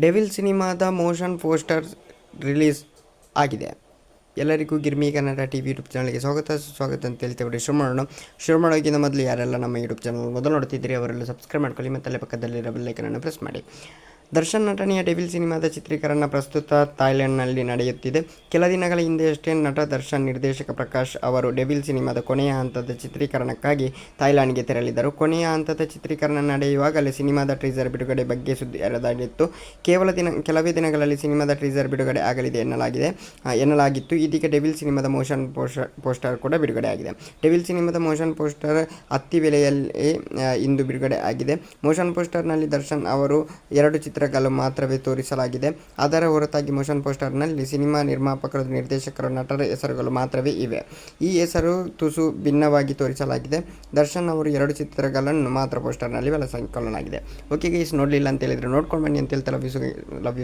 Devil ಸಿನಿಮಾದ motion poster release ಆಗಿದೆ. ಎಲ್ಲರಿಗೂ Girmi Kannada T V YouTube ಚಾನಲ್ಗೆ ಸ್ವಾಗತ ಸ್ವಾಗತ ಅಂತ ಹೇಳ್ತೇವೆ ಶುರು ಮಾಡೋಣ ಶುರು ಮಾಡೋಕ್ಕಿಂತ ಮೊದಲು ಯಾರೆಲ್ಲ ನಮ್ಮ ಯೂಟ್ಯೂಬ್ ಚಾನಲ್ ಮೊದಲು ನೋಡ್ತಿದ್ದೀರಿ, ಅವರೆಲ್ಲ ಸಬ್ಸ್ಕ್ರೈಬ್ ಮಾಡ್ಕೊಳ್ಳಿ ಮತ್ತು ಅಲ್ಲೇ ಪಕ್ಕದಲ್ಲಿರೋ ಬೆಲ್ಲೈಕನನ್ನು ಪ್ರೆಸ್ ಮಾಡಿ. ದರ್ಶನ್ ನಟನೆಯ ಡೆವಿಲ್ ಸಿನಿಮಾದ ಚಿತ್ರೀಕರಣ ಪ್ರಸ್ತುತ ಥಾಯ್ಲೆಂಡ್ನಲ್ಲಿ ನಡೆಯುತ್ತಿದೆ. ಕೆಲ ದಿನಗಳ ಹಿಂದೆಯಷ್ಟೇ ನಟ ದರ್ಶನ್, ನಿರ್ದೇಶಕ ಪ್ರಕಾಶ್ ಅವರು ಡೆವಿಲ್ ಸಿನಿಮಾದ ಕೊನೆಯ ಹಂತದ ಚಿತ್ರೀಕರಣಕ್ಕಾಗಿ ಥಾಯ್ಲೆಂಡ್ಗೆ ತೆರಳಿದರು. ಕೊನೆಯ ಹಂತದ ಚಿತ್ರೀಕರಣ ನಡೆಯುವಾಗಲೇ ಸಿನಿಮಾದ ಟ್ರೀಸರ್ ಬಿಡುಗಡೆ ಬಗ್ಗೆ ಸುದ್ದಿ ಎರಡಾಗಿತ್ತು ಕೇವಲ ದಿನ, ಕೆಲವೇ ದಿನಗಳಲ್ಲಿ ಸಿನಿಮಾದ ಟ್ರೀಸರ್ ಬಿಡುಗಡೆ ಆಗಲಿದೆ ಎನ್ನಲಾಗಿದೆ ಎನ್ನಲಾಗಿತ್ತು. ಇದೀಗ ಡೆವಿಲ್ ಸಿನಿಮಾದ ಮೋಷನ್ ಪೋಸ್ಟರ್ ಕೂಡ ಬಿಡುಗಡೆ ಆಗಿದೆ. ಡೆವಿಲ್ ಸಿನಿಮಾದ ಮೋಷನ್ ಪೋಸ್ಟರ್ ಅತ್ತಿ ಬೆಲೆಯಲ್ಲಿ ಇಂದು ಬಿಡುಗಡೆ ಆಗಿದೆ. ಮೋಷನ್ ಪೋಸ್ಟರ್ನಲ್ಲಿ ದರ್ಶನ್ ಅವರು ಎರಡು ಚಿತ್ರಗಳು ಮಾತ್ರವೇ ತೋರಿಸಲಾಗಿದೆ. ಅದರ ಹೊರತಾಗಿ ಮೋಷನ್ ಪೋಸ್ಟರ್ನಲ್ಲಿ ಸಿನಿಮಾ ನಿರ್ಮಾಪಕರು, ನಿರ್ದೇಶಕರು, ನಟರ ಹೆಸರುಗಳು ಮಾತ್ರವೇ ಇವೆ. ಈ ಹೆಸರು ತುಸು ಭಿನ್ನವಾಗಿ ತೋರಿಸಲಾಗಿದೆ. ದರ್ಶನ್ ಅವರು ಎರಡು ಚಿತ್ರಗಳನ್ನು ಮಾತ್ರ ಪೋಸ್ಟರ್ನಲ್ಲಿ ಬಳಸಿಕೊಳ್ಳಲಾಗಿದೆ. ಓಕೆ ಗೈಸ್ ನೋಡಲಿಲ್ಲ ಅಂತ ಹೇಳಿದರೆ ನೋಡ್ಕೊಂಡು ಬನ್ನಿ ಅಂತ ಹೇಳ್ತಾರೆ ಲವ್ ಯು ಲವ್